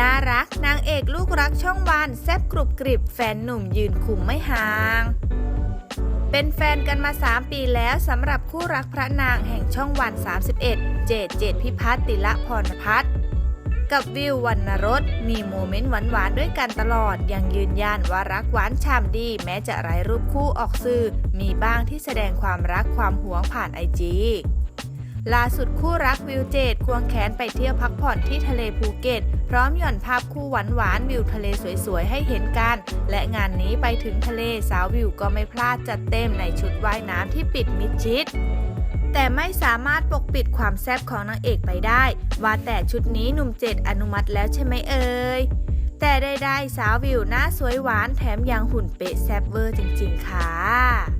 น่ารักนางเอกลูกรักช่องวันแซบกรุบกริบแฟนหนุ่มยืนคุมไม่ห่าง เป็นแฟนกันมา 3 ปีแล้วสำหรับคู่รักพระนางแห่งช่องวัน 31 เจดเจดพิพัฒน์ติละพรพัฒน์กับวิววรรณรสมีโมเมนต์หวานๆด้วยกันตลอด ยังยืนยันว่ารักหวานฉ่ำดี แม้จะไร้รูปคู่ออกสื่อ มีบ้างที่แสดงความรักความหวงผ่านไอจี ล่าสุดคู่รักวิวเจดควงแขนไปเที่ยวพักผ่อนที่ทะเลภูเก็ต พร้อมหย่อนภาพคู่หวานๆวิวทะเลสวยๆ ให้เห็นกัน และงานนี้ไปถึงทะเลสาววิวก็ไม่พลาดจัดเต็มในชุดว่ายน้ำที่ปิดมิดชิดแต่ไม่สามารถปกปิดความแซ่บของนางเอกไปได้ ว่าแต่ชุดนี้หนุ่มเจดอนุมัติแล้วใช่ไหมเอ่ยแต่ใดๆสาววิวหน้าสวยหวานแถมยังหุ่นเป๊ะแซ่บเวอร์จริงๆค่ะ